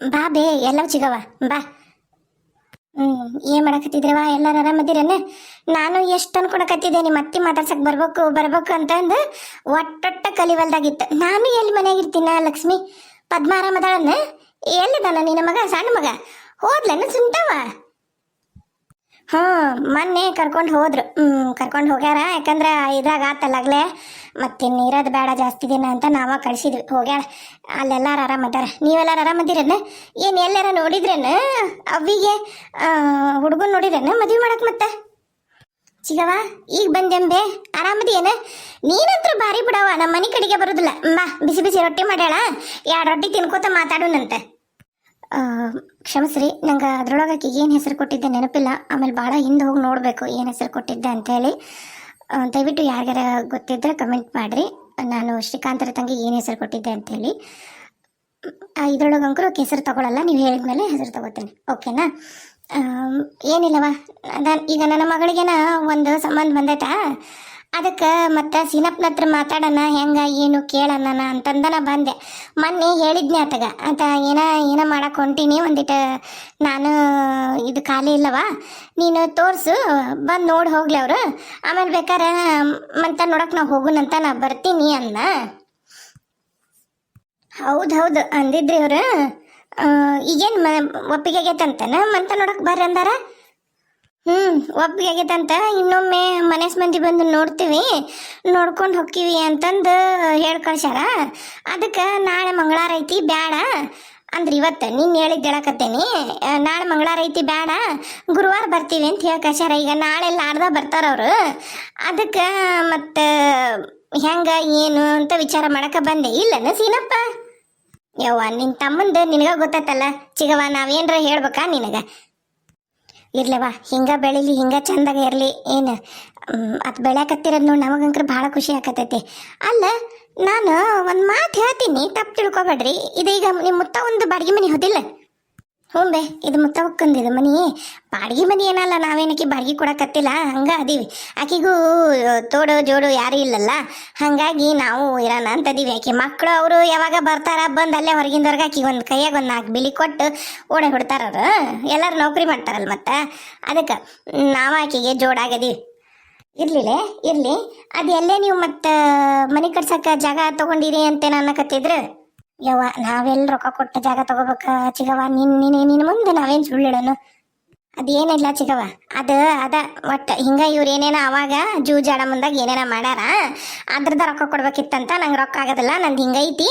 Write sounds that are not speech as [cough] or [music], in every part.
ಬಾ ಬೇ, ಎಲ್ಲವ ಸಿಗವ. ಬಾ. ಹ್ಮ್, ಏನ್ ಮಾಡಕತ್ತಿದ್ರವ ಎಲ್ಲಾರು ಆರಾಮದಿರೇನ ನಾನು ಎಷ್ಟು ಅನ್ಕೊಡಕತ್ತಿದ್ದೆ ನಿಮ್ಮ ಅತ್ತಿ ಮಾತಾಡ್ಸಕ್ ಬರ್ಬೇಕು ಬರ್ಬೇಕು ಅಂತಂದು ಒಟ್ಟೊಟ್ಟ ಕಲಿವಲ್ದಾಗಿತ್ತು. ನಾನು ಎಲ್ಲಿ ಮನೆಯಾಗಿರ್ತೀನ, ಲಕ್ಷ್ಮಿ? ಪದ್ಮ ಆರಾಮದಾಳನ್ನ ನಿನ್ನ ಮಗ, ಸಣ್ಣ ಮಗ? ಹೋದ್ಲನ ಸುಂಟವ ಹ್ಞೂ ಮೊನ್ನೆ ಕರ್ಕೊಂಡು ಹೋದ್ರು. ಹ್ಮ್, ಕರ್ಕೊಂಡು ಹೋಗ್ಯಾರ, ಯಾಕಂದ್ರೆ ಇದ್ರಾಗ ಆತಲ್ಲಾಗ್ಲೇ ಮತ್ತೆ ನೀರದ್ ಬೇಡ, ಜಾಸ್ತಿ ದಿನ ಅಂತ ನಾವ ಕಳ್ಸಿದ್ವಿ, ಹೋಗ್ಯಾಳ. ಅಲ್ಲೆಲ್ಲಾರು ಆರಾಮದಾರ ನೀವೆಲ್ಲಾರು ಆರಾಮದಿರೇನ ಏನು ಎಲ್ಲಾರ ನೋಡಿದ್ರೇನ? ಅವಿಗೆ ಹುಡುಗನ ನೋಡಿದ್ರೇನ ಮದುವೆ ಮಾಡಕ್ಕೆ ಮತ್ತೆ? ಚಿಗವ ಈಗ ಬಂದೆಂಬೆ ಆರಾಮದಿಯೇನ ನೀನಂತ್ರ ಭಾರಿ ಬಿಡವ ನಮ್ಮ ಮನೆ ಕಡೆಗೆ ಬರೋದಿಲ್ಲ. ಬಾ, ಬಿಸಿ ಬಿಸಿ ರೊಟ್ಟಿ ಮಾಡ್ಯಾಳ. ಎರಡು ರೊಟ್ಟಿ ತಿನ್ಕೋತ ಮಾತಾಡೋಣಂತೆ. ಕ್ಷಮಿಸ್ರಿ, ನಂಗೆ ಅದ್ರೊಳಗೆ ಆಕೆಗೆ ಏನು ಹೆಸರು ಕೊಟ್ಟಿದ್ದೆ ನೆನಪಿಲ್ಲ. ಆಮೇಲೆ ಭಾಳ ಹಿಂದೆ ಹೋಗಿ ನೋಡಬೇಕು ಏನು ಹೆಸರು ಕೊಟ್ಟಿದ್ದೆ ಅಂಥೇಳಿ ದಯವಿಟ್ಟು ಯಾರ್ಯಾರ ಗೊತ್ತಿದ್ರೆ ಕಮೆಂಟ್ ಮಾಡಿರಿ. ನಾನು ಶ್ರೀಕಾಂತರ ತಂಗಿಗೆ ಏನು ಹೆಸರು ಕೊಟ್ಟಿದ್ದೆ ಅಂಥೇಳಿ ಇದ್ರೊಳಗೆ ಅಂಕರು ಹೆಸರು ತೊಗೊಳಲ್ಲ, ನೀವು ಹೇಳಿದ್ಮೇಲೆ ಹೆಸರು ತಗೋತೀನಿ. ಓಕೆನಾ? ಏನಿಲ್ಲವಾ. ಅದ ಈಗ ನನ್ನ ಮಗಳಿಗೇನ ಒಂದು ಸಂಬಂಧ ಬಂದೈತಾ? ಅದಕ್ಕೆ ಮತ್ತೆ ಸೀನಪ್ಪನ ಹತ್ರ ಮಾತಾಡೋಣ, ಹೆಂಗೆ, ಏನು, ಕೇಳೋಣ ಅಂತಂದ ನಾ ಬಂದೆ. ಮೊನ್ನೆ ಹೇಳಿದ್ನಿ ಆತಗ, ಆತ ಏನ ಏನ ಮಾಡಕ್ಕೆ ಹೊಂಟೀನಿ ಒಂದಿಟ, ನಾನು ಇದು ಖಾಲಿ ಇಲ್ಲವ, ನೀನು ತೋರ್ಸು, ಬಂದು ನೋಡಿ ಹೋಗ್ಲಿ ಅವರು. ಆಮೇಲೆ ಬೇಕಾರೆ ಮಂತ ನೋಡಕ್ಕೆ ನಾವು ಹೋಗುನಂತ ನಾ ಬರ್ತೀನಿ ಅನ್ನ ಹೌದು ಹೌದು ಅಂದಿದ್ರಿ ಅವರು. ಈಗೇನು ಮ ಒಪ್ಪಿಗೆ ಆಗೈತಂತನ ಮಂತ ನೋಡಕ್ಕೆ ಬರ್ರಿ ಅಂದಾರ? ಹ್ಮ್, ಒಪ್ಪಿಗೆ ಆಗೈತಂತ. ಇನ್ನೊಮ್ಮೆ ಮನೆ ಮಂದಿ ಬಂದು ನೋಡ್ತೀವಿ. ನೋಡ್ಕೊಂಡು ಹೋಗ್ತೀವಿ ಅಂತಂದು ಹೇಳಿ ಕಳ್ಸ್ಯಾರ. ಅದಕ್ಕೆ ನಾಳೆ ಮಂಗಳಾರ ಐತಿ, ಬ್ಯಾಡ. ಅಂದ್ರೆ ಇವತ್ತು ನಿನ್ನ ಹೇಳಿದ್ದು ಹೇಳಕತ್ತೇನಿ. ನಾಳೆ ಮಂಗಳಾರ ಐತಿ, ಬ್ಯಾಡ. ಗುರುವಾರ ಬರ್ತೀವಿ ಅಂತ ಹೇಳಿ ಕಳ್ಸ್ಯಾರ. ಈಗ ನಾಳೆ ನಾಡ್ದ ಬರ್ತಾರ ಅವರು. ಅದಕ್ಕೆ ಮತ್ತು ಹೆಂಗೆ, ಏನು ಅಂತ ವಿಚಾರ ಮಾಡಕ ಬಂದೆ. ಇಲ್ಲನ ಸೀನಪ್ಪ ಯವ್ವ, ನಿನ್ ತಮ್ಮಂದು ನಿನಗ ಗೊತ್ತತ್ತಲ್ಲ ಚಿಗವ ನಾವೇನರ ಹೇಳ್ಬೇಕಾ ನಿನಗ? ಇರ್ಲವ ಹಿಂಗ ಬೆಳಿಲಿ, ಹಿಂಗ ಚಂದಾಗ ಇರಲಿ, ಏನು ಅದು ಬೆಳ್ಯಾಕತ್ತಿರೋದು ನೋಡಿ ನಮಗಂಕ್ರ ಭಾಳ ಖುಷಿ ಆಕತೈತಿ ಅಲ್ಲ, ನಾನು ಒಂದು ಮಾತು ಹೇಳ್ತೀನಿ, ತಪ್ಪು ತಿಳ್ಕೊಬೇಡ್ರಿ. ಇದೀಗ ನಿಮ್ಮ ಮುತ್ತ ಒಂದು ಬಾಡಿಗೆ ಮನೆ ಹೋದಿಲ್ಲ. ಹ್ಞೂ ಬೇ ಇದು ಮುತ್ತವಕ್ಕಂದು ಇದು ಮನಿ. ಬಾಡಿಗೆ ಮನಿ ಏನಲ್ಲ, ನಾವೇನಕ್ಕೆ ಬಾಡಿಗೆ ಕೊಡಕತ್ತಿಲ್ಲ? ಹಂಗೆ ಅದೀವಿ. ಆಕಿಗೂ ತೋಡು ಜೋಡು ಯಾರು ಇಲ್ಲಲ್ಲ. ಹಾಗಾಗಿ ನಾವು ಇರೋಣ ಅಂತದೀವಿ ಆಕೆ ಮಕ್ಕಳು ಅವರು ಯಾವಾಗ ಬರ್ತಾರ ಬಂದು ಅಲ್ಲೇ ಹೊರಗಿಂದವ್ರಿಗೆ ಆಕಿಗೆ ಒಂದು ಕೈಯಾಗ ಒಂದು ನಾಲ್ಕು ಬಿಲಿ ಕೊಟ್ಟು ಓಡೆ ಅವ್ರು. ಎಲ್ಲರೂ ನೌಕರಿ ಮಾಡ್ತಾರಲ್ಲ ಮತ್ತೆ? ಅದಕ್ಕೆ, ನಾವು ಆಕೆಗೆ ಜೋಡಾಗದೀವಿ. ಇರ್ಲಿಲ್ಲ ಇರ್ಲಿ. ಅದು ಎಲ್ಲೇ ನೀವು ಮತ್ತೆ ಮನೆ ಕಟ್ಸಕ್ಕ ಜಾಗ ತಗೊಂಡಿರಿ ಅಂತೇನು ಅನ್ನಕತ್ತಿದ್ರು? ಯವ್ವ ನಾವೆಲ್ಲ ರೊಕ್ಕ ಕೊಟ್ಟ ಜಾಗ ತಗೋಬೇಕ ಚಿಗವ ನಿನ್ ನಿನ್ ನಿನ್ ಮುಂದೆ ನಾವೇನ್ ಸುಳ್ಳು ಅದೇನಿಲ್ಲ ಚಿಗವ ಅದು ಅದ ಒಟ್ಟ ಹಿಂಗ ಇವ್ರು ಏನೇನ ಅವಾಗ ಜೂಜಾಡ ಮುಂದಾಗ ಏನೇನ ಮಾಡ್ಯಾರ, ಅದ್ರದ ರೊಕ್ಕ ಕೊಡ್ಬೇಕಿತ್ತಂತ ನಂಗೆ ರೊಕ್ಕ ಆಗೋದಿಲ್ಲ, ನಂದು ಹಿಂಗೈತಿ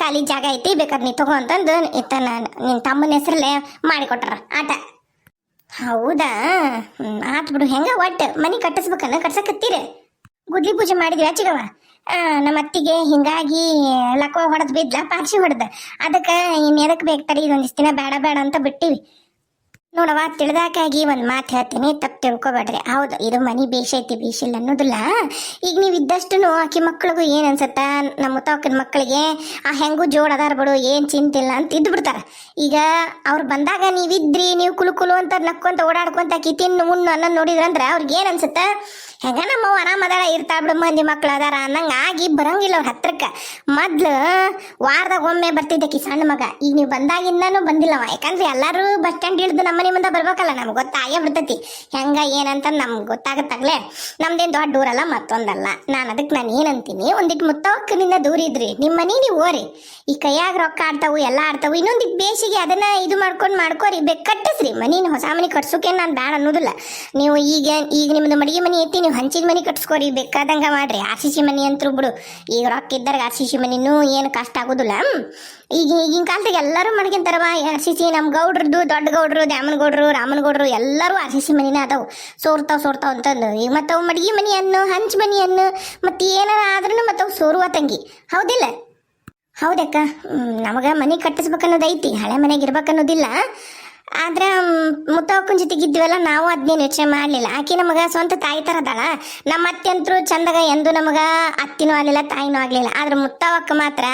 ಖಾಲಿ ಜಾಗ ಐತಿ ಬೇಕಾದ್ರೆ ನೀ ತಗೋ ಅಂತಂದು ಇತ್ತ ನಾನು ನಿನ್ನ ತಮ್ಮನ ಹೆಸರಲ್ಲೇ ಮಾಡಿಕೊಟ್ರ ಆಟ. ಹೌದಾ? ಆತ್ ಬಿಡು. ಹೆಂಗ ಒಟ್ಟು ಮನಿ ಕಟ್ಟಿಸ್ಬೇಕನ್ನ ಕಟ್ಸಕತ್ತೀರಿ? ಗುದ್ಲಿ ಪೂಜೆ ಮಾಡಿದ್ವಿ ಚಿಗವ ನಮ್ಮ ಅತ್ತಿಗೆ ಹಿಂಗಾಗಿ ಲಕ್ವ ಹೊಡೆದ್ ಬಿದ್ಲ, ಪಾರ್ಸಿ ಹೊಡೆದ. ಅದಕ್ಕೆ ಇನ್ನೇದಕ್ಕೆ ಬೇಕಾರೆ ಇದೊಂದಿಷ್ಟು ದಿನ ಬೇಡ ಬೇಡ ಅಂತ ಬಿಟ್ಟಿವಿ. ನೋಡವ ತಿಳಿದಾಕಾಗಿ ಒಂದು ಮಾತು ಹೇಳ್ತೀನಿ, ತಪ್ಪು ತಿಳ್ಕೊಬೇಡ್ರಿ. ಹೌದು, ಇದು ಮನಿ ಬೇಷೈತಿ ಬೇಷಿಲ್ಲ ಅನ್ನೋದಿಲ್ಲ. ಈಗ ನೀವು ಇದ್ದಷ್ಟು ಆಕಿ ಮಕ್ಳಿಗೂ ಏನು ಅನ್ಸತ್ತ? ನಮ್ಮ ತಾಕಿನ ಮಕ್ಕಳಿಗೆ ಆ ಹೆಂಗೂ ಜೋಡ್ ಅದಾರ ಬಿಡು, ಏನು ಚಿಂತಿಲ್ಲ ಅಂತ ಇದ್ದು ಬಿಡ್ತಾರೆ ಈಗ ಅವ್ರು ಬಂದಾಗ ನೀವಿದ್ರಿ, ನೀವು ಕುಲು ಕುಲು ಅಂತ ನಕ್ಕೊಂತ ಓಡಾಡ್ಕೊಂತ ಆಕಿ ತಿನ್ನು, ಉಣ್ಣು ಅನ್ನೋದು ನೋಡಿದ್ರಂದ್ರೆ ಅವ್ರಿಗೆ ಏನು ಅನ್ಸುತ್ತ? ಹೆಂಗ ನಮ್ಮ ಅದಾರ ಇರ್ತಾ ಬಿಡು ಮಂದಿ ಮಕ್ಳು ಅದಾರ ಅನ್ನಂಗ ಆಗಿ ಬರಂಗಿಲ್ಲ ಅವ್ರ ಹತ್ರಕ್ಕೆ. ಮೊದ್ಲು ವಾರದಾಗ ಒಮ್ಮೆ ಬರ್ತಿದ್ದಕ್ಕಿ ಸಣ್ಣ ಮಗ. ಈಗ ನೀವು ಬಂದಾಗಿಂದನೂ ಬಂದಿಲ್ಲವ ಯಾಕಂದ್ರೆ ಎಲ್ಲರೂ ಬಸ್ ಸ್ಟ್ಯಾಂಡ್ ಇಳಿದು ನಮ್ಮ ಮನೆ ಮುಂದೆ ಬರ್ಬೇಕಲ್ಲ, ನಮ್ಗೆ ಗೊತ್ತಾಗೇ ಬಿಡ್ತೈತಿ. ಹೆಂಗ, ಏನಂತ ನಮ್ಗೆ ಗೊತ್ತಾಗತ್ತಾಗ್ಲೇ. ನಮ್ದೇನು ದೊಡ್ಡ ದೂರಲ್ಲ ಮತ್ತೊಂದಲ್ಲ. ನಾನು ಅದಕ್ಕೆ ನಾನು ಏನಂತೀನಿ ಒಂದಿಟ್ಟು ಮುತ್ತವಕ್ಕನಿಂದ ದೂರ ಇದ್ರಿ. ನಿಮ್ಮ ಮನೆ ನೀವು ಓರಿ. ಈ ಕೈಯಾಗ ರೊಕ್ಕ ಆಡ್ತಾವು, ಎಲ್ಲ ಆಡ್ತಾವು ಇನ್ನೊಂದಿಟ್ಟು ಬೇಸಿಗೆ ಅದನ್ನ ಇದು ಮಾಡ್ಕೊಂಡು ಮಾಡ್ಕೋರಿ ಬೇಕು ಕಟ್ಟಿಸ್ರಿ. ಮನಿನ ಹೊಸ ಮನೆ ಕಟ್ಸೋಕೆ ನಾನು ಬ್ಯಾಡ ಅನ್ನೋದಿಲ್ಲ. ನೀವು ಈಗ ಈಗ ನಿಮ್ಮದು ಮಡಿಗೆ ಮನೆ ಐತಿ ನೀವು ಹಂಚಿದ ಮನೆ ಕಟ್ಸ್ಕೋರಿ, ಬೇಕಾದಂಗ ಮಾಡ್ರಿ. ಆರ್ ಸಿ ಸಿ ಮನೆ ಅಂತೂ ಬಿಡು. ಈಗ ರೊಕ್ಕ ಇದ್ದಾಗ ಆರ್ ಸಿ ಸಿ ಮನಿನೂ ಏನು ಕಷ್ಟ ಆಗೋದಿಲ್ಲ. ಈಗ ಈಗಿನ ಕಾಲದಾಗ ಎಲ್ಲರೂ ಮಾಡ್ಕೊಂತಾರವ ಆರ್ ಸಿ ಸಿ ನಮ್ಮ ಗೌಡ್ರದ್ದು, ದೊಡ್ಡ ಗೌಡ್ರು, ದ್ಯಾಮನ ಗೌಡ್ರು, ರಾಮನ ಗೌಡ್ರು ಎಲ್ಲರೂ ಆರ್ ಸಿ ಸಿ ಮನಿನ ಅದಾವು. ಸೋರ್ತಾವ್ ಸೋರ್ತಾವ್ ಅಂತಂದು. ಈಗ ಮತ್ತೆ ಅವು ಮಡಿಗೆ ಮನಿ ಅನ್ನ ಹಂಚ್ ಮನಿ ಅನ್ನ ಮತ್ತೆ ಏನಾರ ಆದ್ರೂ ಮತ್ತೆ ಅವು ಸೋರುವ ತಂಗಿ. ಹೌದಿಲ್ಲ? ಹೌದಕ್ಕ. ನಮಗೆ ಮನೆ ಕಟ್ಟಿಸ್ಬೇಕನ್ನೋದು ಐತಿ. ಹಳೆ ಮನೆಗೆ ಇರ್ಬೇಕನ್ನೋದಿಲ್ಲ. ಆದ್ರೆ ಮುತ್ತವಕ್ಕನ ಜೊತೆಗೆ ಇದ್ವಲ್ಲ, ನಾವು ಅದನ್ನೇನು ಯೋಚನೆ ಮಾಡಲಿಲ್ಲ. ಆಕೆ ನಮಗ ಸ್ವಂತ ತಾಯಿ ಥರ ನಮ್ಮ ಅತ್ತೆ ಚಂದಗ ಎಂದು ನಮಗೆ ಅತ್ತಿನೂ ಆಗಲಿಲ್ಲ, ತಾಯಿನೂ ಆಗಲಿಲ್ಲ. ಆದ್ರೆ ಮುತ್ತವಕ್ಕ ಮಾತ್ರ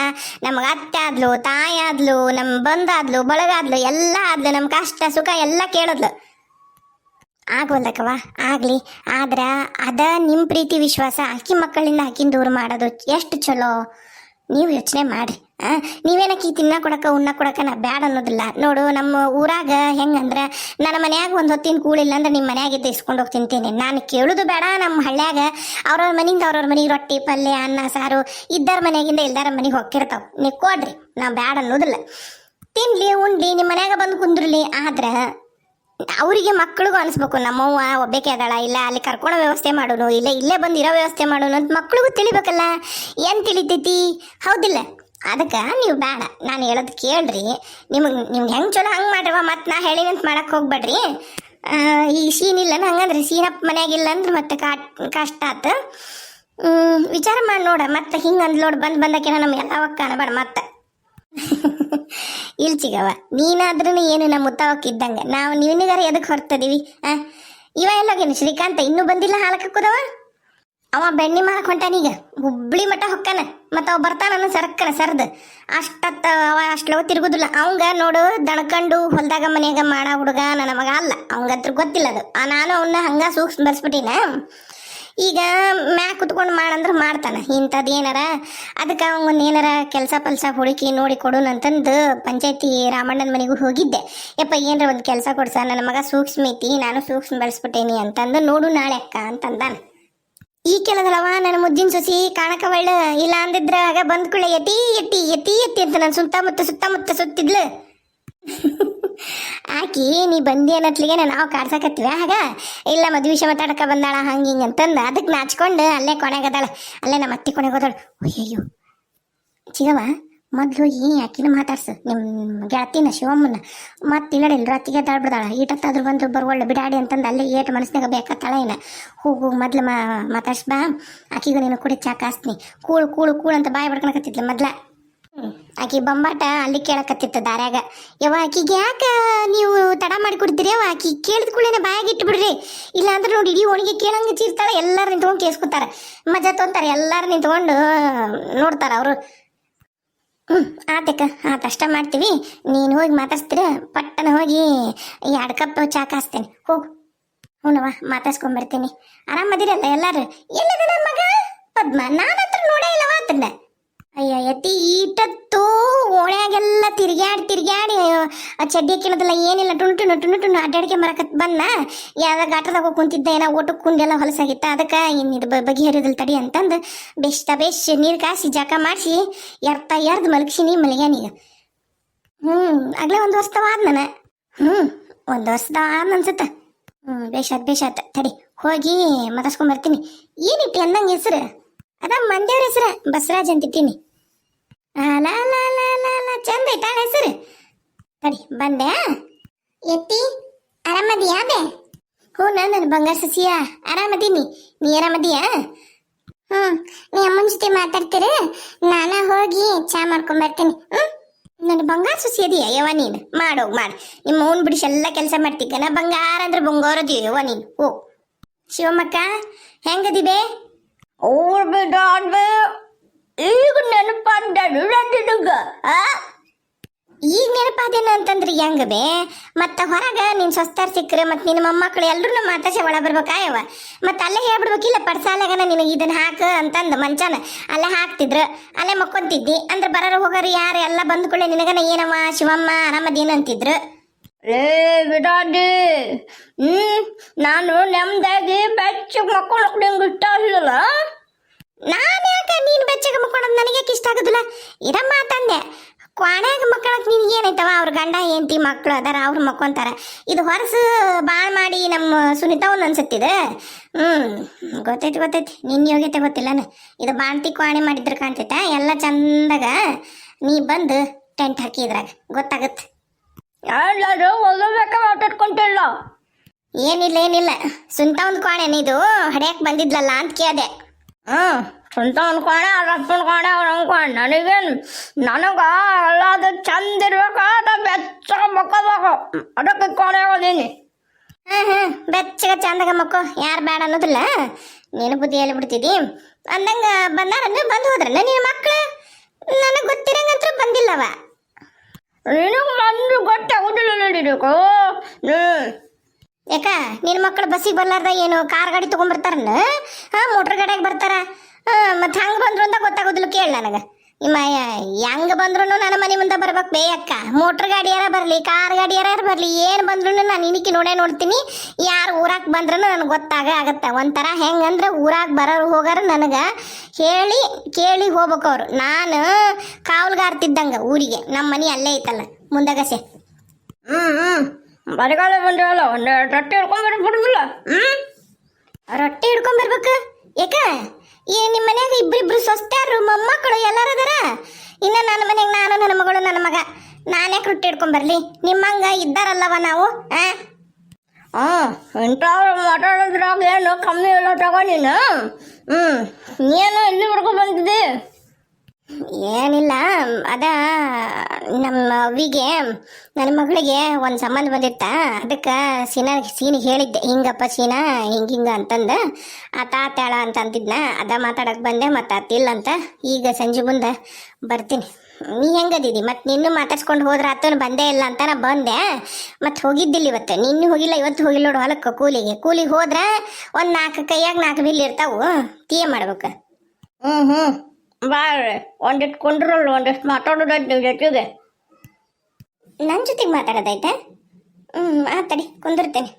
ನಮಗ ಅತ್ತೆ ಆದ್ಲು, ತಾಯಿ ಆದ್ಲು ನಮ್ಮ ಬಂದಾದ್ಲು ಬಳಗಾದ್ಲು ಎಲ್ಲ ಆದ್ಲು ನಮ್ಮ ಕಷ್ಟ, ಸುಖ ಎಲ್ಲ ಕೇಳದ್ಲು. ಆಗೋಲ್ದಕ್ಕವ ಆಗ್ಲಿ. ಆದ್ರ ಅದ ನಿಮ್ಮ ಪ್ರೀತಿ, ವಿಶ್ವಾಸ ಆಕಿ ಮಕ್ಕಳಿಂದ ಆಕಿನ ದೂರ ಮಾಡೋದು ಎಷ್ಟು ಚಲೋ? ನೀವು ಯೋಚನೆ ಮಾಡ್ರಿ ನೀವೇನಕ್ಕಿ ತಿನ್ನ ಕೊಡಕ, ಉಣ್ಣ ಕೊಡಕ ನಾ ಬ್ಯಾಡ ಅನ್ನೋದಿಲ್ಲ. ನೋಡು, ನಮ್ಮ ಊರಾಗ ಹೆಂಗಂದ್ರೆ ನನ್ನ ಮನ್ಯಾಗ ಒಂದು ಹೊತ್ತಿನ ಕೂಳಿಲ್ಲ ಅಂದ್ರೆ ನಿಮ್ಮ ಮನ್ಯಾಗಿದ್ದ ಇಸ್ಕೊಂಡು ಹೋಗಿ ತಿಂತೀನಿ. ನಾನು ಕೇಳುದು ಬೇಡ ನಮ್ಮ ಹಳ್ಳ್ಯಾಗ. ಅವ್ರವ್ರ ಮನೆಯಿಂದ ಅವ್ರವ್ರ ಮನೆಗೆ ರೊಟ್ಟಿ, ಪಲ್ಯ, ಅನ್ನ, ಸಾರು ಇದ್ದಾರ ಮನೆಯಾಗಿಂದ ಎಲ್ಲಾರ ಮನೆಗೆ ಹೋಗಿರ್ತಾವ ನೀವು ಕೊಡ್ರಿ ನಾ ಬ್ಯಾಡ ಅನ್ನೋದಿಲ್ಲ. ತಿನ್ಲಿ ಉಂಡ್ಲಿ ನಿಮ್ಮ ಮನ್ಯಾಗ ಬಂದು ಕುಂದ್ರಲಿ, ಆದ್ರೆ ಅವರಿಗೆ ಮಕ್ಕಳಿಗೂ ಅನಿಸ್ಬೇಕು, ನಮ್ಮವ್ವ ಒಬ್ಬಕ್ಕೆ ಅದಾಳ, ಇಲ್ಲ ಅಲ್ಲಿ ಕರ್ಕೊಳ್ಳೋ ವ್ಯವಸ್ಥೆ ಮಾಡೋನು, ಇಲ್ಲ ಇಲ್ಲೇ ಬಂದು ಇರೋ ವ್ಯವಸ್ಥೆ ಮಾಡೋನು ಅಂತ ಮಕ್ಕಳಿಗೂ ತಿಳಿಬೇಕಲ್ಲ. ಏನು ತಿಳಿತೈತಿ? ಹೌದಿಲ್ಲ. ಅದಕ್ಕೆ ನೀವು ಬೇಡ. ನಾನು ಹೇಳೋದು ಕೇಳ್ರಿ. ನಿಮಗೆ, ನಿಮ್ಗೆ ಹೆಂಗೆ ಚಲೋ ಹಂಗೆ ಮಾಡ್ರವ ಮತ್ತು ನಾ ಹೇಳಿನಂತ ಮಾಡಕ್ಕೆ ಹೋಗ್ಬೇಡ್ರಿ. ಈ ಸೀನ್ ಇಲ್ಲ ಹಂಗಂದ್ರೆ ಸೀನಪ್ಪ ಮನೆಯಾಗಿಲ್ಲ ಅಂದ್ರೆ ಮತ್ತೆ ಕಾ, ಕಷ್ಟ ಆತು. ವಿಚಾರ ಮಾಡಿ ನೋಡ. ಮತ್ತೆ ಹಿಂಗೆ ಅಂದ್ಲೋಡ್ ಬಂದು ಬಂದಕ್ಕೆ ನಮ್ಗೆ ಎಲ್ಲ ಕಾಣಬೇಡ ಮತ್ತೆ. ಇಲ್ ಚಿಗವ ನೀನಾದ್ರೂ ಏನು ನಮ್ಮ ಮುತ್ತಾವಕ್ಕಿದ್ದಂಗೆ ನಾವು ನಿನಗಾರ ಎದಕ್ಕೆ ಹೊರ್ತದೀವಿ ಇವ ಎಲ್ಲೋಗೇನು ಶ್ರೀಕಾಂತ ಇನ್ನೂ ಬಂದಿಲ್ಲ ಹಾಲಕ್ಕೆ ಕೂದವ? ಅವ ಬೆಣ್ಣಿ ಮಾರಕ್ ಹೊಂಟಾನೀಗ ಹುಬ್ಳಿ ಮಠ ಹೊಕ್ಕಾನ. ಮತ್ತು ಅವ ಬರ್ತಾನ ಸರ್ಕನ ಸರ್ದ. ಅಷ್ಟತ್ತ ಅವ ಅಷ್ಟು ತಿರುಗುದಿಲ್ಲ. ಅವಂಗ ನೋಡು, ದಣಕಂಡು ಹೊಲ್ದಾಗ ಮನೆಯಾಗ ಮಾಡ ಹುಡುಗ ನನ್ನ ಮಗ ಅಲ್ಲ. ಅವಂಗತ್ರ ಗೊತ್ತಿಲ್ಲ ಅದು. ನಾನು ಅವನ್ನ ಹಂಗ ಸೂಕ್ಷ್ಮ ಬರ್ಸ್ಬಿಟ್ಟಿನ. ಈಗ ಮ್ಯಾ ಕುತ್ಕೊಂಡು ಮಾಡಂದ್ರೆ ಮಾಡ್ತಾನೆ. ಇಂಥದ್ದು ಏನಾರ. ಅದಕ್ಕೆ ಅವನ್ ಏನಾರ ಕೆಲಸ ಪಲ್ಸ ಹುಡುಕಿ ನೋಡಿ ಕೊಡೋಣ ಅಂತಂದು ಪಂಚಾಯತಿ ರಾಮಣ್ಣನ ಮನೆಗೂ ಹೋಗಿದ್ದೆ. ಯಪ್ಪ, ಏನಾರ ಒಂದು ಕೆಲಸ ಕೊಡ್ಸ. ನನ್ನ ಮಗ ಸೂಕ್ಷ್ಮ ಐತಿ, ನಾನು ಸೂಕ್ಷ್ಮ ಬೆಳೆಸ್ಬಿಟ್ಟೇನಿ ಅಂತಂದು ನೋಡು ನಾಳೆ ಅಕ್ಕ ಅಂತಂದಾನ. ಈ ಕೆಲದಲ್ಲವ ನನ್ನ ಮುದ್ದಿನ ಸೊಸಿ ಕಾಣಕ ಒಳ್ಳೆ ಇಲ್ಲ ಅಂದಿದ್ರ ಆಗ ಬಂದ್ ಕೂಡಲೇ ಎತಿ ಎತ್ತಿ ಎತಿ ಎತ್ತಿ ಅಂತ ನನ್ನ ಸುತ್ತಮುತ್ತ ಸುತ್ತಮುತ್ತ ಸುತ್ತಿದ್ಲು. [laughs] ಆಕಿ, ನೀ ಬಂದಿ ಅನ್ನತ್ಲಿಗೆ ನಾವು ಕಾಡ್ಸಕತ್ತೀವಿ? ಆಗ, ಇಲ್ಲ ಮದ್ವೆ ವಿಷಯ ಮಾತಾಡಕ ಬಂದಾಳ, ಹಂಗೆ ಹಿಂಗೆ ಅಂತಂದು. ಅದಕ್ಕೆ ನಾಚ್ಕೊಂಡು ಅಲ್ಲೇ ಕೊನೆಗದಾಳ ಅಲ್ಲೇ ನಮ್ಮ ಅತ್ತಿ ಕೊನೆಗೆ ಹೋದಳು. ಅಯ್ಯಯ್ಯೋ. ಚಿಗವ ಮೊದ್ಲು ಏ ಆಕಿನ ಮಾತಾಡ್ಸು. ನಿಮ್ಮ ಗೆಳತಿನ ಶಿವಮ್ಮನ ಮತ್ತೆ ಇಲ್ಲ ರಾತಿಗೆ ಬಿಡ್ದಾಳ ಈಟತ್ತಾದ್ರು ಬಂದು ಬರುವಳ್ಳೆ, ಬಿಡಾಡಿ ಅಂತಂದು ಅಲ್ಲೇ ಏಟು ಮನಸ್ನಾಗ ಬೇಕಾತಾಳ ಏನ ಹೋಗು ಮೊದ್ಲು ಮಾ, ಮಾತಾಡ್ಸ್ ಬಾ. ಆಕಿಗೂ ನೀನು ಕುಡಿ ಚಾ ಕಾಸ್ತೀನಿ. ಕೂಳು ಕೂಳು ಕೂಳು ಅಂತ ಬಾಯಿ ಬಡ್ಕೊಳಕತ್ತಿದ್ಲು ಮೊದ್ಲ. ಆಕಿ ಬೊಂಬಾಟ ಅಲ್ಲಿ ಕೇಳಕತ್ತಿತ್ತು ದಾರ್ಯಾಗ. ಯವ್ವ ಆಕಿಗೆ ಯಾಕ ನೀವು ತಡ ಮಾಡಿ ಕೊಡ್ತೀರಿ ಅವ ಆಕಿ ಕೇಳಿದ ಕೂಡಲೇ ಬಾಯಾಗಿ ಇಟ್ಟು ಬಿಡ್ರಿ ಇಲ್ಲ ಅಂದ್ರೆ ನೋಡಿ ಇಡೀ ಒಣಗಿ ಕೇಳಂಗೆ ಚೀರ್ತಾಳೆ ಎಲ್ಲಾರು ನಿಂತ್ಕೊಂಡು ಕೇಸ್ಕೊತಾರೆ. ಮಜಾ ತೊಂತಾರೆ ಎಲ್ಲಾರು ನಿಂತ್ಕೊಂಡು ನೋಡ್ತಾರೆ ಅವರು. ಹ್ಮ್ ಆತಕ್ಕ ಆತ, ಅಷ್ಟ ಮಾಡ್ತೀವಿ. ನೀನು ಹೋಗಿ ಮಾತಾಡ್ಸ್ತೀರ ಪಟ್ಟನ ಹೋಗಿ ಎರಡು ಕಪ್ ಚಾ ಕಾಸ್ತೇನೆ. ಹೋಗು. ಹ್ಞೂನವ್ವ ಮಾತಾಡ್ಸ್ಕೊಂಬರ್ತೀನಿ ಆರಾಮದಿರಲ್ಲ ಎಲ್ಲಾರು? ಎಲ್ಲಿದೆ ನನ್ನ ಮಗ? ಪದ್ಮ, ನಾನಂತ್ರ ನೋಡೇ ಇಲ್ಲವ ಆತನ್ನ ಅಯ್ಯ, ಯತಿ ಈಟತ್ತು ಓಣ್ಯಾಗೆಲ್ಲ ತಿರ್ಗ್ಯಾಡಿ ತಿರ್ಗ್ಯಾಡಿ ಚಡ್ಡಿ ಕೇಳೋದಿಲ್ಲ ಏನಿಲ್ಲ ಟುಣು ಟುಣು ಟುಣ್ಣು ಟುಣು ಅಡ್ಡಾಡಿಕೆ ಮರಕತ್ ಬಂದ. ಯಾವ್ದ ಗಾಟದಾಗ ಹೋಗಿ ಕುಂತಿದ್ದ, ಏನೋ ಊಟ ಕುಂಡೆಲ್ಲ ಹೊಲಸಾಗಿತ್ತ. ಅದಕ್ಕೆ ಇನ್ನಿದು ಬಗೆಹರಿಯೋದಿಲ್ಲ ತಡಿ ಅಂತಂದು ಬೆಷ್ಟ ಬೆಶ್ ನೀರು ಕಾಸಿ ಜಾಕ ಮಾಡಿಸಿ, ಎರ್ತ ಎರ್ದು ಮಲಗಿಸಿನಿ ಮಲಗ್ಯಾನೀಗ ಹ್ಞೂ ಆಗಲೇ ಒಂದು ವರ್ಷದವ ಆದ ನಾನು. ಹ್ಞೂ ಒಂದು ವರ್ಷದ ಆದ ಅನ್ಸುತ್ತೆ. ಹ್ಞೂ ಬೇಷಾತ್ ಬೇಷಾತ್ ತಡಿ, ಹೋಗಿ ಮಾತಾಡ್ಸ್ಕೊಂಬರ್ತೀನಿ ಏನಿಟ್ಟು ಅನ್ನಂಗೆ ಹೆಸರು? ಅದ ಮಂದೇವ್ರ ಹೆಸರು, ಬಸವರಾಜ್ ಅಂತ ಇಟ್ಟೀನಿ ಆ, ಲಾ ಲಾ ಲಾ ಲಾ ಲಾ ಚಂದ ಐತಾ ಹೆಸರು? ತಡಿ ಬಂದೆ ಎತ್ತಿ ಆರಾಮದಿಯಾ ಬೇ ಹ್ಞೂ ನಾನು ಬಂಗಾರ ಸಸಿಯ ಆರಾಮದೀನಿ. ನೀ ಆರಾಮದಿಯಾ? ಹ್ಞೂ ನೀ ಅಮ್ಮನ ಜೊತೆ ಮಾತಾಡ್ತೀರ? ನಾನ ಹೋಗಿ ಚಾ ಮಾಡ್ಕೊಂಬರ್ತೀನಿ ಹ್ಞೂ ನನ್ನ ಬಂಗಾರ ಸಸಿ ಅದೀಯ? ಯವ ನೀನು ಮಾಡೋಗ್ ಮಾಡು. ನಿಮ್ಮ ಅವ್ನ್ ಬಿಡಿಸಿ ಎಲ್ಲ ಕೆಲಸ ಮಾಡ್ತಿಕ್ಕನ ಬಂಗಾರ ಅಂದ್ರೆ ಬಂಗಾರದಿ ಯವ ನೀನು? ಓ ಶಿವಮ್ಮಕ್ಕ ಹೆಂಗದಿಬೇ ಓ ಬಿಡಾಡ್ಬೆ ಈಗ ನೆನಪಾಡ್ಯಾಡು ನಿನಗ ಆ? ಈಗ ನೆನಪಾದೇನ ಅಂತಂದ್ರೆ ಹೆಂಗ ಬೇ? ಮತ್ತ ಹೊರಗ ನಿನ್ ಸೊಸ್ತಾರ್ ಸಿಕ್ಕ್ರೆ ಮತ್ ನಿನ್ನ ಮೊಮ್ಮಕ್ಕಳು ಎಲ್ರು ಮಾತಾಡ್ಸಿ ಒಳ ಬರ್ಬೇಕಾಯವ ಮತ್ತೆ ಅಲ್ಲೇ ಹೇಳ್ಬಿಡ್ಬೇಕಿಲ್ಲ ಪಡ್ಸಾಲಾಗನ ನಿನಗೆ ಇದನ್ನ ಹಾಕು ಅಂತಂದು ಮಂಚನ ಅಲ್ಲೇ ಹಾಕ್ತಿದ್ರು. ಅಲ್ಲೇ ಮಕ್ಕೊಂತಿದ್ದಿ. ಅಂದ್ರೆ ಬರೋರು ಹೋಗೋರು ಯಾರು? ಎಲ್ಲ ಬಂದ್ಕೊಳ್ಳೆ ನಿನಗನ ಏನಮ್ಮ ಶಿವಮ್ಮ ಆರಾಮದೇನು ಅಂತಿದ್ರು? ಏ ಬಿಡಾಡಿ ಹ್ಮ್ ನಾನು ನೆಮ್ಮದಾಗಿ ಬೆಚ್ಚಗೆ ಮಕ್ಕಳು ನಿಂಗೆ ಇಷ್ಟ ಇಲ್ಲಲ್ಲ ನೀನು ನನಗೆ ಇಷ್ಟ ಆಗೋದಿಲ್ಲ? ಇದಮ್ಮ ಮಾತಂದೆ ಕ್ವಾಣ್ಯಾಗ ಮಕ್ಕಳಕ್ಕೆ ನಿನಗೆ ಏನೈತವ ಅವ್ರ ಗಂಡ ಹೆಂಡತಿ ಮಕ್ಕಳು ಅದಾರ ಅವ್ರು ಮಕ್ಕೊಂತಾರ. ಇದು ಹೊರಸು ಬಾಳ್ ಮಾಡಿ ನಮ್ಮ ಸುನಿತಾ ಒಂದು ಅನ್ಸತ್ತಿದೆ. ಹ್ಞೂ ಗೊತ್ತೈತಿ ಗೊತ್ತೈತಿ. ನಿನ್ನ ಯೋಗ್ಯತೆ ಗೊತ್ತಿಲ್ಲನ? ಇದು ಬಾಣ್ತಿ ಕ್ವಾಣೆ ಮಾಡಿದ್ರ ಕಾಣ್ತೈತ? ಎಲ್ಲ ಚಂದಾಗ ನೀ ಬಂದು ಟೆಂಟ್ ಹಾಕಿ ಇದ್ರಾಗ. ಎಲ್ಲರೂ ಒಲ್ಲಬೇಕ ಮಾತಾಡ್ಕೊಂತಿಲ್ಲ? ಏನಿಲ್ಲ ಏನಿಲ್ಲ. ಸುನಿತಾ ಒಂದು ಕ್ವಾಣೆನ ಇದು ಹಡ್ಯಾಕ್ ಬಂದಿದ್ಲಲ್ಲ ಅಂತ ಕೇಳಿದೆ. ಹ್ಮ್. ಸ್ವಂತ ಅನ್ಕೊಂಡೆ ಅವ್ರ ಅಪ್ಪ ಅನ್ಕೊಂಡೆ ಅವ್ರು ಅನ್ಕೊಂಡೆ ನನಗೇನು ನನಗ ಎಲ್ಲಾದ್ರೂ ಚಂದ ಇರ್ಬೇಕಾದ ಬೆಚ್ಚಗ ಮಕ್ಕೋಬೇಕು ಅದಕ್ಕೆ ಕೊನೆ ಹೋದೀನಿ ಹಾ ಹಾ ಬೆಚ್ಚಗ ಚಂದಾಗ ಮಕ್ಕೋ ಯಾರು ಬೇಡ ಅನ್ನೋದಿಲ್ಲ ನೀನು ಬುದ್ಧಿ ಹೇಳ್ಬಿಡ್ತಿದ್ದಿ ಅಂದಂಗ ಬಂದಾರನ್ನ ಬಂದು ಹೋದ್ರನ್ನ ನಿನ್ನ ಮಕ್ಳು ನನಗೆ ಗೊತ್ತಿರಂಗಂತ್ರ ಬಂದಿಲ್ಲವ ನಿನಗೆ ಮಂದು ಗೊತ್ತಾಗುದಿಲ್ಲ ನಡೀಬೇಕು ಹ್ಮ್ ಯಾಕ ನಿನ್ನ ಮಕ್ಕಳು ಬಸ್ಸಿಗೆ ಬರ್ಲಾರ್ದ ಏನು ಕಾರ್ ಗಾಡಿ ತಗೊಂಡ್ಬರ್ತಾರನ್ನ ಹಾ ಮೋಟ್ರ್ ಗಾಡಿಯಾಗ ಬರ್ತಾರ ಹಾ ಮತ್ತೆ ಹಂಗೆ ಬಂದ್ರು ಅಂತ ಗೊತ್ತಾಗೋದಿಲ್ಲ ಕೇಳ ನನಗೆ. ನಿಮ್ಮ ಹೆಂಗ್ ಬಂದ್ರು ನನ್ನ ಮನೆ ಮುಂದೆ ಬರ್ಬೇಕು ಬೇಯಕ್ಕ ಮೋಟ್ರ್ ಗಾಡಿಯಾರ ಬರಲಿ ಕಾರ್ ಗಾಡಿಯಾರ ಬರಲಿ ಏನು ಬಂದ್ರು ನಾನು ಇನಿಕಿ ನೋಡೇ ನೋಡ್ತೀನಿ. ಯಾರು ಊರಾಗ ಬಂದ್ರೂ ನನಗೆ ಗೊತ್ತಾಗ ಆಗತ್ತೆ. ಒಂಥರ ಹೆಂಗಂದ್ರೆ ಊರಾಗ ಬರೋರು ಹೋಗಾರ ನನಗೆ ಹೇಳಿ ಕೇಳಿ ಹೋಗ್ಬೇಕು ಅವ್ರು. ನಾನು ಕಾವಲ್ಗಾರ್ತಿದ್ದಂಗೆ ಊರಿಗೆ ನಮ್ಮ ಮನೆ ಅಲ್ಲೇ ಐತಲ್ಲ ಮುಂದಗಸೆ. ಹ್ಞೂ ಹ್ಞೂ ಬರಗಾಲ ಬಂದಿವಲ್ಲ ಒಂದು ರೊಟ್ಟಿ ಹಿಡ್ಕೊಂಡ್ಬಿಟ್ಟು ಹ್ಞೂ ರೊಟ್ಟಿ ಹಿಡ್ಕೊಂಡ್ ಯಾಕ ಏ ನಿಮ್ಮ ಮನ್ಯಾಗ ಇಬ್ರಿಬ್ರು ಸೊಸ್ತ್ಯಾರು, ಮೊಮ್ಮಕ್ಕಳು ಎಲ್ಲಾರು ಅದಾರ? ಇನ್ನ ನನ್ನ ಮನೆಗೆ ನಾನು, ನನ್ನ ಮಗಳು, ನನ್ನ ಮಗ. ನಾನೇ ರೊಟ್ಟಿ ಹಿಡ್ಕೊಂಡ್ ಬರ್ಲಿ? ನಿಮ್ಮಂಗ ಇದ್ದಾರಲ್ಲವ ನಾವು, ಆ? ಹಾಂ ಇಂಥವ್ರು ಮಾತಾಡೋದ್ರಾಗ ಏನು ಕಮ್ಮಿ ಇಲ್ಲ ತಗೋ ನೀನು. ಹ್ಞೂ ನೀನು ಇಲ್ಲಿವರೆಗೂ ಬಂದಿದ್ದೆ? ಏನಿಲ್ಲ, ಅದ ನಮ್ಮ ಅವಿಗೆ ನನ್ನ ಮಗಳಿಗೆ ಒಂದು ಸಂಬಂಧ ಬಂದಿತ್ತ, ಅದಕ್ಕೆ ಸೀನಾ, ಸೀನ್ ಹೇಳಿದ್ದೆ, ಹಿಂಗಪ್ಪ ಸೀನಾ, ಹಿಂಗೆ ಹಿಂಗೆ ಅಂತಂದ. ಆ ತಾತಾಳ ಅಂತ ಅಂತಿದ್ನ ಅದ ಮಾತಾಡಕ್ಕೆ ಬಂದೆ ಮತ್ತು ಅತ್ತಿಲ್ಲ ಅಂತ ಈಗ ಸಂಜೆ ಮುಂದೆ ಬರ್ತೀನಿ. ನೀ ಹೆಂಗದಿದಿ ಮತ್ತು ನಿನ್ನೂ ಮಾತಾಡ್ಸ್ಕೊಂಡು ಹೋದ್ರೆ ಆತನು ಬಂದೇ ಇಲ್ಲ ಅಂತ ನಾ ಬಂದೆ. ಮತ್ತು ಹೋಗಿದ್ದಿಲ್ಲ ಇವತ್ತು, ನಿನ್ನೂ ಹೋಗಿಲ್ಲ, ಇವತ್ತು ಹೋಗಿಲ್ಲ ನೋಡು ಹೊಲಕ್ಕೆ, ಕೂಲಿಗೆ. ಕೂಲಿಗೆ ಹೋದ್ರೆ ಒಂದು ನಾಲ್ಕು ಕೈಯಾಗ ನಾಲ್ಕು ಬಿಲ್ ಇರ್ತಾವು, ಟೀ ಮಾಡ್ಬೇಕು. ಹ್ಞೂ ಹ್ಞೂ ಬಾಳ್ರಿ ಒಂದಿಷ್ಟು ಕುಂಡ್ರಲ್ಲ ಒಂದಿಷ್ಟು ಮಾತಾಡೋದೈತೆ ನಿಮ್ಮ ಜೊತೆಗೆ ನನ್ನ ಜೊತೆಗೆ ಮಾತಾಡೋದೈತೆ ಹ್ಞೂ ಮಾತಾಡಿ ಕುಂದಿರ್ತೇನೆ.